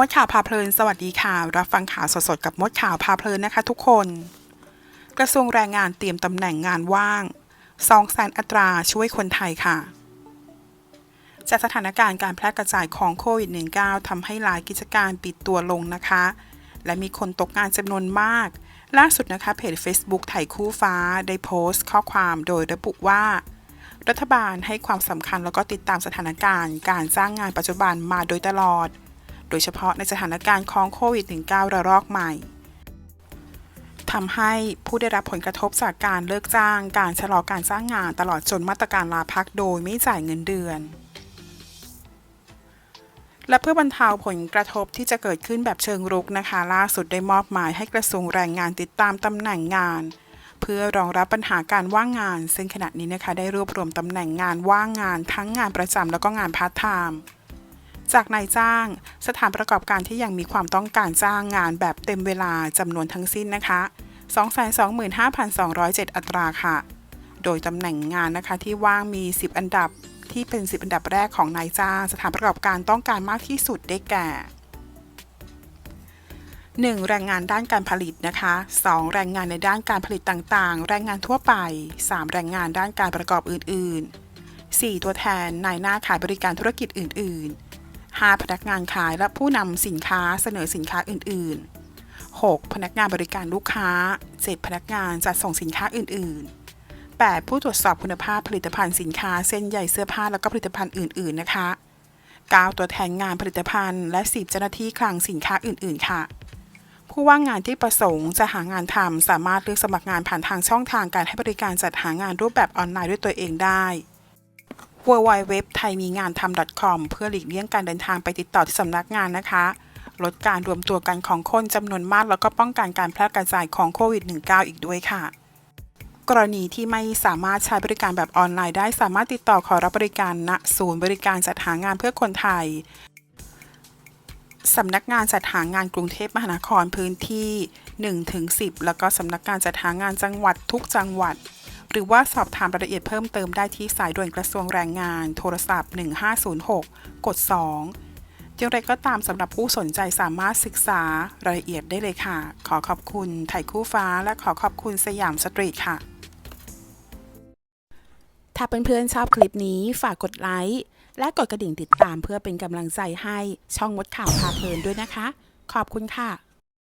มดข่าวพาเพลิน สวัสดีค่ะ รับฟังข่าวสดๆกับมดข่าวพาเพลินนะคะทุกคน กระทรวงแรงงานเตรียมตำแหน่งงานว่าง2แสนอัตราช่วยคนไทยค่ะ จากสถานการณ์การแพร่กระจายของโควิด -19 ทำให้หลายกิจการปิดตัวลงนะคะ และมีคนตกงานจำนวนมาก ล่าสุดนะคะเพจ Facebook ไทยคู่ฟ้าได้โพสต์ ข้อความโดยระบุว่ารัฐบาลให้ความสำคัญแล้วก็ติดตามสถานการณ์ การจ้างงานปัจจุบันมาโดยตลอด โดยเฉพาะในสถานการณ์ของโควิด -19 ระลอกใหม่ทำให้ผู้ได้รับผลกระทบจากการเลิกจ้าง การชะลอการจ้างงานตลอดจนมาตรการลาพักโดยไม่จ่ายเงินเดือน และเพื่อบรรเทาผลกระทบที่จะเกิดขึ้นแบบเชิงรุกนะคะ ล่าสุดได้มอบหมายให้กระทรวงแรงงานติดตามตำแหน่งงาน เพื่อรองรับปัญหาการว่างงาน ซึ่งขณะนี้นะคะได้รวบรวมตำแหน่งงานว่างงาน ทั้งงานประจำแล้วก็งานพาร์ทไทม์ จากนายจ้าง สถานประกอบการที่ยังมีความต้องการจ้างงานแบบเต็มเวลาจำนวนทั้งสิ้นนะคะ 225,207 อัตราค่ะ โดยตำแหน่งงานนะคะที่ว่างมี 10 อันดับที่เป็น 10 อันดับแรกของนายจ้าง สถานประกอบการต้องการมากที่สุดได้แก่ 1. แรงงานด้านการผลิตนะคะ 2. แรงงานในด้านการผลิตต่างๆ แรงงานทั่วไป 3. แรงงานด้านการประกอบอื่นๆ 4. ตัวแทนนายหน้าขายบริการธุรกิจอื่นๆ 5. พนักงานขายและผู้นำสินค้าเสนอสินค้าอื่น ๆ 6. พนักงานบริการลูกค้า 7. พนักงานจัดส่งสินค้าอื่น ๆ 8. ผู้ตรวจสอบคุณภาพผลิตภัณฑ์สินค้าเส้นใหญ่เสื้อผ้าแล้วก็ผลิตภัณฑ์อื่น ๆ นะคะ 9. ตัวแทนงานผลิตภัณฑ์ และ 10 เจ้าหน้าที่คลังสินค้าอื่น ๆ ค่ะ ผู้ว่างงานที่ประสงค์จะหางานทำสามารถเลือกสมัครงานผ่านทางช่องทางการให้บริการจัดหางานรูปแบบออนไลน์ด้วยตัวเองได้ w w w t h a i m i n g a n t a m .com เพื่อหลีกเลี่ยงการเดินทางไปติดต่อที่สำนักงานนะคะ ลดการรวมตัวกันของคนจำนวนมาก แล้วก็ป้องกันการแพร่กระจายของโควิด -19 อีกด้วยค่ะ กรณีที่ไม่สามารถใช้บริการแบบออนไลน์ได้สามารถติดต่อขอรับบริการณศูนย์บริการจัดหางานเพื่อคนไทยสำนักงานจัดหางานกรุงเทพมหานครพื้นที่ 1-10 แล้วก็สำนักงานจัดหางานจังหวัดทุกจังหวัด หรือว่าสอบถามรายละเอียดเพิ่มเติมได้ที่สายด่วนกระทรวงแรงงาน โทรศัพท์ 1506 กด 2อย่างไรก็ตามสำหรับผู้สนใจสามารถศึกษารายละเอียดได้เลยค่ะ ขอขอบคุณไทยคู่ฟ้า และขอขอบคุณสยามสตรีทค่ะ ถ้าเพื่อนๆชอบคลิปนี้ฝากกดไลค์และกดกระดิ่งติดตามเพื่อเป็นกำลังใจให้ช่องมดข่าวพาเพลินด้วยนะคะ ขอบคุณค่ะ